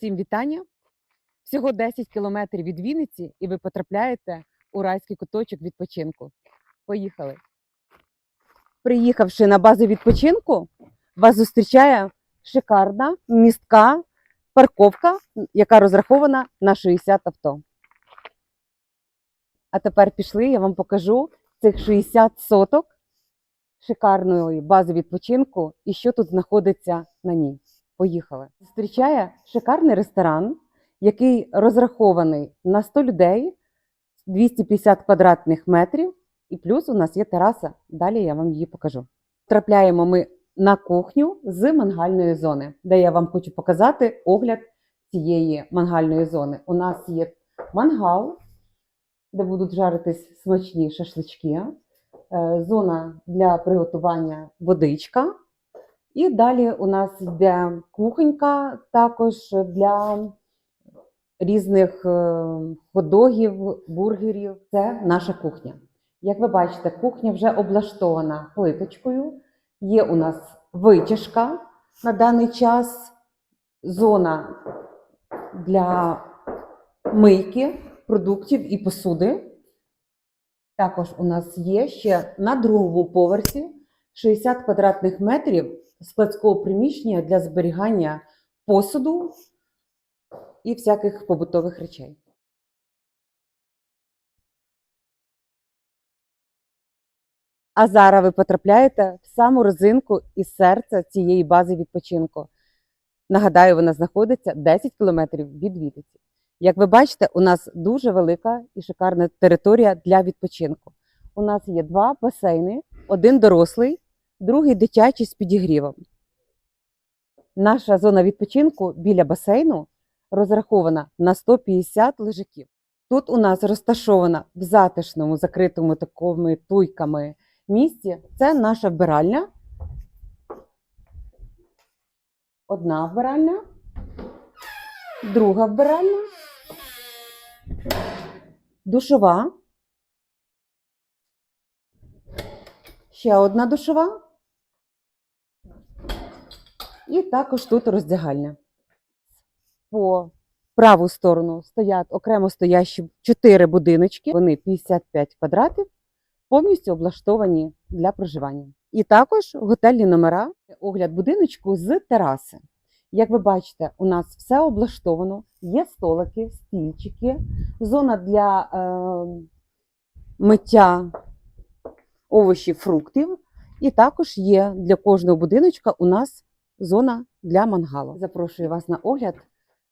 Всім вітання. Всього 10 кілометрів від Вінниці, і ви потрапляєте у райський куточок відпочинку. Поїхали. Приїхавши на базу відпочинку, вас зустрічає шикарна містка парковка, яка розрахована на 60 авто. А тепер пішли, я вам покажу цих 60 соток шикарної бази відпочинку і що тут знаходиться на ній. Поїхали. Зустрічає шикарний ресторан, який розрахований на 100 людей, 250 квадратних метрів, і плюс у нас є тераса. Далі я вам її покажу. Трапляємо ми на кухню з мангальної зони, де я вам хочу показати огляд цієї мангальної зони. У нас є мангал, де будуть жаритись смачні шашлички, е, зона для приготування водичка. І далі у нас йде кухонька також для різних е, ходогів, бургерів. Це наша кухня. Як ви бачите, кухня вже облаштована плиточкою. Є у нас витяжка на даний час, зона для мийки продуктів і посуди. Також у нас є ще на другому поверсі 60 квадратних метрів складського приміщення для зберігання посуду і всяких побутових речей. А зараз ви потрапляєте в саму розинку і серце цієї бази відпочинку. Нагадаю, вона знаходиться 10 кілометрів від Вітиці. Як ви бачите, у нас дуже велика і шикарна територія для відпочинку. У нас є два басейни, один дорослий, другий дитячий з підігрівом. Наша зона відпочинку біля басейну розрахована на 150 лежаків. Тут у нас розташована в затишному, закритому такими туйками місці. Це наша вбиральня. Одна вбиральня, друга вбиральня, душова. Ще одна душова. І також тут роздягальня. По праву сторону стоять окремо стоящі чотири будиночки. Вони 55 квадратів, повністю облаштовані для проживання. І також готельні номера, огляд будиночку з тераси. Як ви бачите, у нас все облаштовано, є столики, стільчики, зона для е, миття овочів, фруктів. І також є для кожного будиночка у нас зона для мангалу. Запрошую вас на огляд